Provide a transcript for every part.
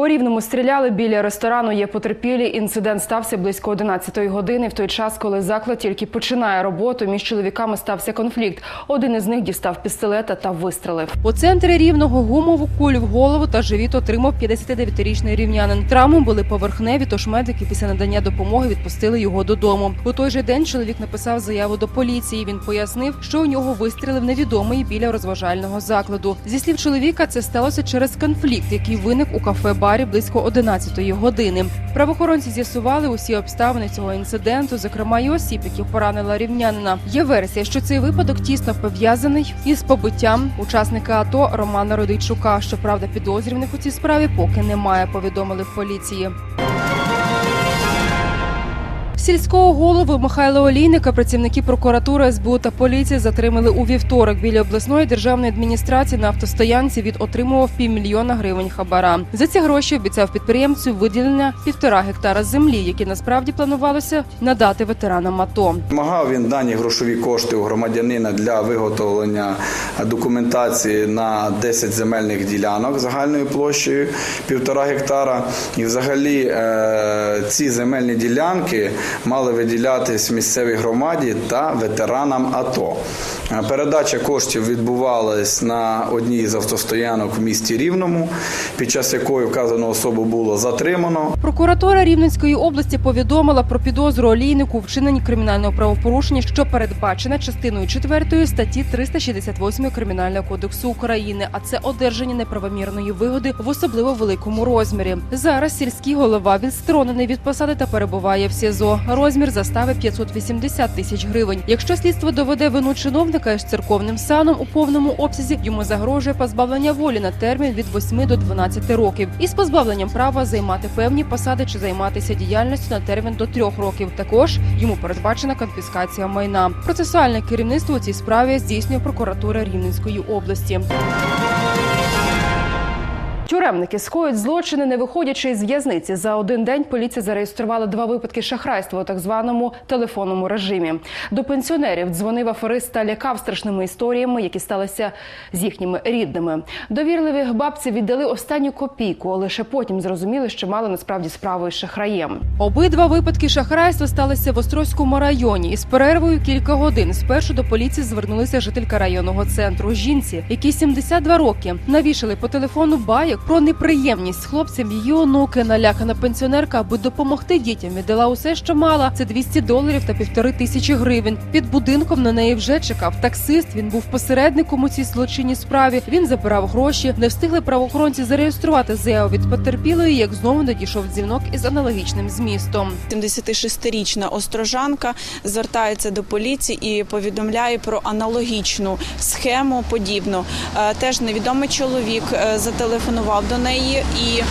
У Рівному стріляли біля ресторану. Є потерпілі. Інцидент стався близько 11-ї години. В той час, коли заклад тільки починає роботу, між чоловіками стався конфлікт. Один із них дістав пістолета та вистрелив. У центрі рівного гумову кулю в голову та живіт отримав 59-річний рівнянин. Травми були поверхневі, тож медики після надання допомоги відпустили його додому. У той же день чоловік написав заяву до поліції. Він пояснив, що у нього вистрілив невідомий біля розважального закладу. Зі слів чоловіка, це сталося через конфлікт, який виник у кафе-барі близько 11-ї години. Правоохоронці з'ясували усі обставини цього інциденту, зокрема й осіб, які поранила рівнянина. Є версія, що цей випадок тісно пов'язаний із побиттям учасника АТО Романа Родичука. Щоправда, підозрюваних у цій справі поки немає. Повідомили в поліції. Сільського голову Михайла Олійника працівники прокуратури СБУ та поліції затримали у вівторок біля обласної державної адміністрації на автостоянці. Від отримував півмільйона гривень хабара. За ці гроші обіцяв підприємцю виділення півтора гектара землі, які насправді планувалося надати ветеранам АТО. Вимагав він дані грошові кошти у громадянина для виготовлення документації на 10 земельних ділянок загальною площею півтора гектара. І взагалі е, ці земельні ділянки мали виділятись місцевій громаді та ветеранам АТО. Передача коштів відбувалась на одній з автостоянок в місті Рівному, під час якої вказану особу було затримано. Прокуратура Рівненської області повідомила про підозру олійнику у вчиненні кримінального правопорушення, що передбачене частиною 4 статті 368 Кримінального кодексу України, а це одержання неправомірної вигоди в особливо великому розмірі. Зараз сільський голова відсторонений від посади та перебуває в СІЗО. Розмір застави 580 тисяч гривень. Якщо слідство доведе вину чиновника із церковним саном у повному обсязі, йому загрожує позбавлення волі на термін від 8 до 12 років із позбавленням права займати певні посади чи займатися діяльністю на термін до трьох років. Також йому передбачена конфіскація майна. Процесуальне керівництво у цій справі здійснює прокуратура Рівненської області. Тюремники скоють злочини, не виходячи із в'язниці. За один день поліція зареєструвала два випадки шахрайства у так званому телефонному режимі. До пенсіонерів дзвонив аферист та лякав страшними історіями, які сталися з їхніми рідними. Довірливі бабці віддали останню копійку, а лише потім зрозуміли, що мали насправді справу із шахраєм. Обидва випадки шахрайства сталися в Острозькому районі. Із перервою кілька годин спершу до поліції звернулися жителька районного центру. Жінці, якій 72 роки, навішали по телефону байок про неприємність з хлопцем її онуки. Налякана пенсіонерка, аби допомогти дітям, віддала усе, що мала. Це 200 доларів та півтори тисячі гривень. Під будинком на неї вже чекав таксист. Він був посередником у цій злочинній справі. Він забирав гроші. Не встигли правоохоронці зареєструвати заяву від потерпілої, як знову надійшов дзвінок із аналогічним змістом. 76-річна острожанка звертається до поліції і повідомляє про аналогічну схему подібну. Е, Теж невідомий чоловік е, зателефонував до неї і. е,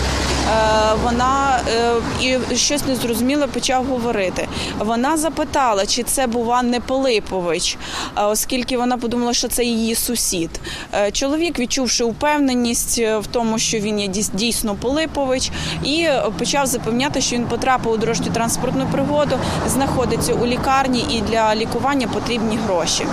Вона е, і щось незрозуміле почав говорити. Вона запитала, чи це бува не Пилипович, е, оскільки вона подумала, що це її сусід. Е, Чоловік, відчувши упевненість е, в тому, що він є дійсно Пилипович, і почав запевняти, що він потрапив у дорожню транспортну пригоду, знаходиться у лікарні і для лікування потрібні гроші.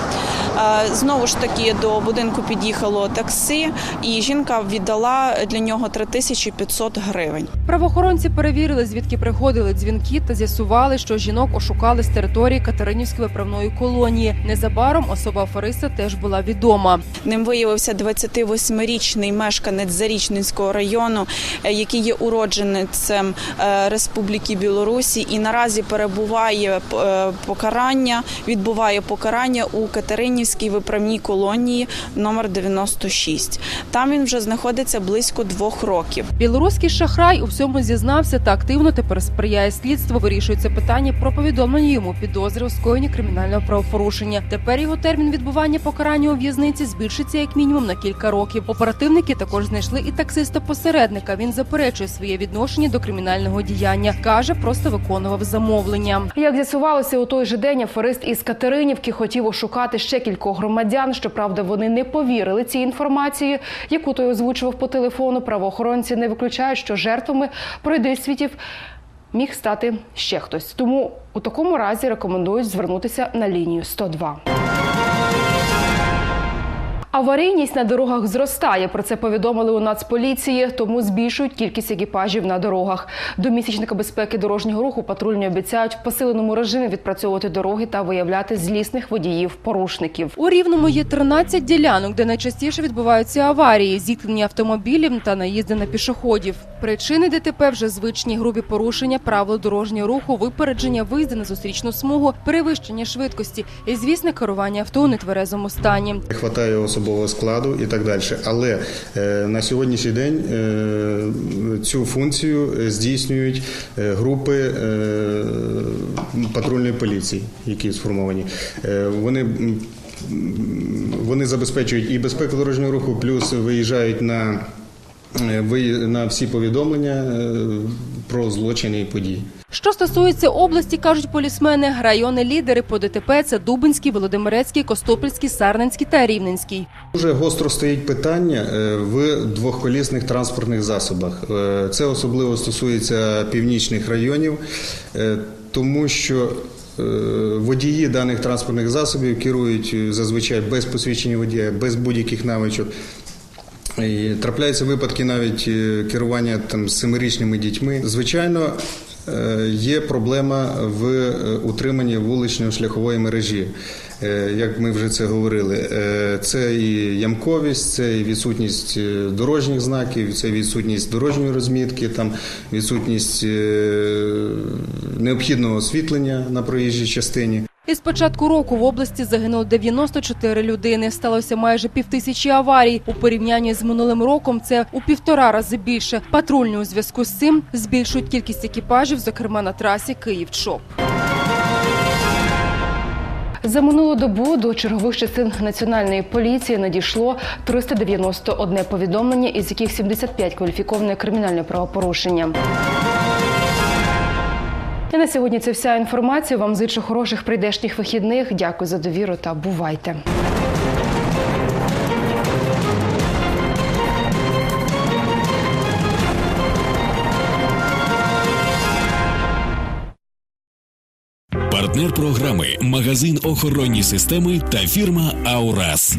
Знову ж таки до будинку під'їхало таксі, і жінка віддала для нього 3500 гривень. Правоохоронці перевірили, звідки приходили дзвінки, та з'ясували, що жінок ошукали з території Катеринівської виправної колонії. Незабаром особа афериста теж була відома. Ним виявився 28-річний мешканець Зарічненського району, е, який є уродженцем е, Республіки Білорусі і наразі перебуває е, покарання, відбуває покарання у Катеринівській виправній колонії номер 96. Там він вже знаходиться близько двох років. Білоруський шахрай Шахрай у всьому зізнався та активно тепер сприяє слідству. Вирішується питання про повідомлення йому підозри у скоєнні кримінального правопорушення. Тепер його термін відбування покарання у в'язниці збільшиться як мінімум на кілька років. Оперативники також знайшли і таксиста посередника. Він заперечує своє відношення до кримінального діяння. каже, просто виконував замовлення. Як з'ясувалося, у той же день аферист із Катеринівки хотів ошукати ще кількох громадян. Щоправда, вони не повірили цій інформації, яку той озвучував по телефону. Правоохоронці не виключають, що жертвами пройдисвітів міг стати ще хтось. Тому у такому разі рекомендують звернутися на лінію 102. Аварійність на дорогах зростає. Про це повідомили у Нацполіції, тому збільшують кількість екіпажів на дорогах. До місячника безпеки дорожнього руху патрульні обіцяють в посиленому режимі відпрацьовувати дороги та виявляти злісних водіїв-порушників. У рівному є 13 ділянок, де найчастіше відбуваються аварії, зіткнення автомобілів та наїзди на пішоходів. Причини ДТП вже звичні грубі порушення правил дорожнього руху, випередження виїзди на зустрічну смугу, перевищення швидкості і, звісно, керування авто у нетверезому стані. Не хватає особового складу і так далі. Але е, на сьогоднішній день е, цю функцію здійснюють е, групи патрульної поліції, які сформовані. Вони вони забезпечують і безпеку дорожнього руху, плюс виїжджають на, на всі повідомлення про злочини і події. Що стосується області, кажуть полісмени, райони лідери по ДТП це Дубинський, Володимирецький, Костопільський, Сарненський та Рівненський. Дуже гостро стоїть питання е, в двохколісних транспортних засобах. Е, Це особливо стосується північних районів, е, тому що водії даних транспортних засобів керують зазвичай без посвідчення водія, без будь-яких навичок. І трапляються випадки навіть керування там з семирічними дітьми. Звичайно, є проблема в е, утриманні вулично-шляхової мережі. Е, Як ми вже це говорили, Е, це і ямковість, це і відсутність е, дорожніх знаків, це відсутність дорожньої розмітки, там відсутність е, необхідного освітлення на проїжджій частині. Із початку року в області загинуло 94 людини. Сталося майже півтисячі аварій. У порівнянні з минулим роком це у півтора рази більше. Патрульні у зв'язку з цим збільшують кількість екіпажів, зокрема на трасі Київ-Чоп. За минулу добу до чергових частин національної поліції надійшло 391 повідомлення, із яких 75 кваліфіковане кримінальне правопорушення. І на сьогодні це вся інформація. Вам зичу хороших прийдешніх вихідних. Дякую за довіру та бувайте. Партнер програми магазин охоронні системи та фірма Аурас.